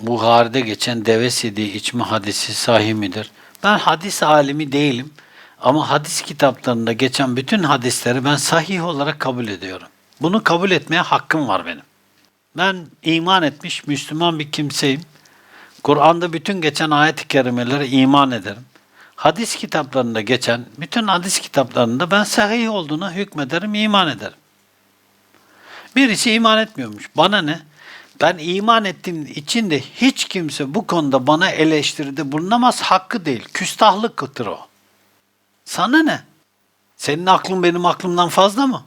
Buhari'de geçen deve sidiği içme hadisi sahih midir? Ben hadis alimi değilim. Ama hadis kitaplarında geçen bütün hadisleri ben sahih olarak kabul ediyorum. Bunu kabul etmeye hakkım var benim. Ben iman etmiş Müslüman bir kimseyim. Kur'an'da bütün geçen ayet-i kerimelere iman ederim. Hadis kitaplarında geçen bütün hadis kitaplarında ben sahih olduğuna hükmederim, iman ederim. Birisi iman etmiyormuş. Bana ne? Ben iman ettiğim için de hiç kimse bu konuda bana eleştiride bulunamaz. Hakkı değil. Küstahlıktır o. Sana ne? Senin aklın benim aklımdan fazla mı?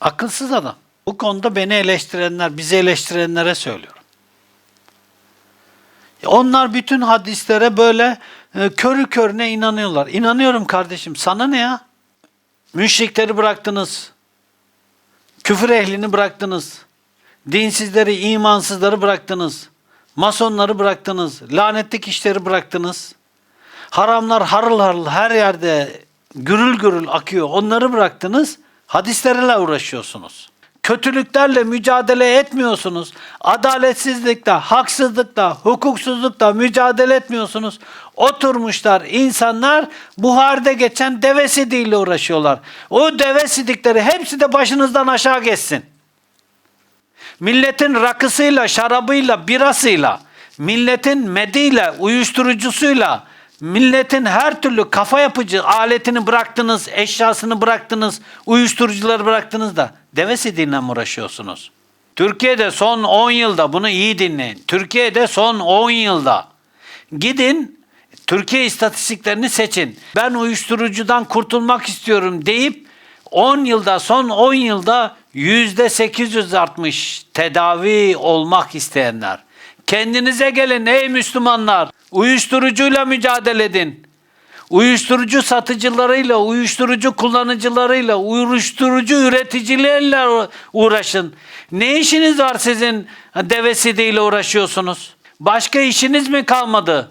Akılsız adam. Bu konuda beni eleştirenler, bizi eleştirenlere söylüyorum. Onlar bütün hadislere böyle e, körü körüne inanıyorlar. İnanıyorum kardeşim. Sana ne ya? Müşrikleri bıraktınız. Küfür ehlini bıraktınız. Dinsizleri, imansızları bıraktınız. Masonları bıraktınız. Lanetli kişileri bıraktınız. Haramlar harıl harıl her yerde gürül gürül akıyor. Onları bıraktınız. Hadislerle uğraşıyorsunuz. Kötülüklerle mücadele etmiyorsunuz. Adaletsizlikle, haksızlıkla, hukuksuzlukla mücadele etmiyorsunuz. Oturmuşlar insanlar Buhar'da geçen deve sidiğiyle uğraşıyorlar. O deve sidikleri hepsi de başınızdan aşağı geçsin. Milletin rakısıyla, şarabıyla, birasıyla, milletin mediyle, uyuşturucusuyla, milletin her türlü kafa yapıcı aletini bıraktınız, eşyasını bıraktınız, uyuşturucuları bıraktınız da deve sidiğiyle mi uğraşıyorsunuz? Türkiye'de son 10 yılda bunu iyi dinleyin. Türkiye'de son 10 yılda gidin Türkiye istatistiklerini seçin. Ben uyuşturucudan kurtulmak istiyorum deyip 10 yılda son 10 yılda yüzde 800 artmış tedavi olmak isteyenler. Kendinize gelin ey Müslümanlar. Uyuşturucuyla mücadele edin. Uyuşturucu satıcılarıyla, uyuşturucu kullanıcılarıyla, uyuşturucu üreticileriyle uğraşın. Ne işiniz var sizin devesi değil uğraşıyorsunuz? Başka işiniz mi kalmadı?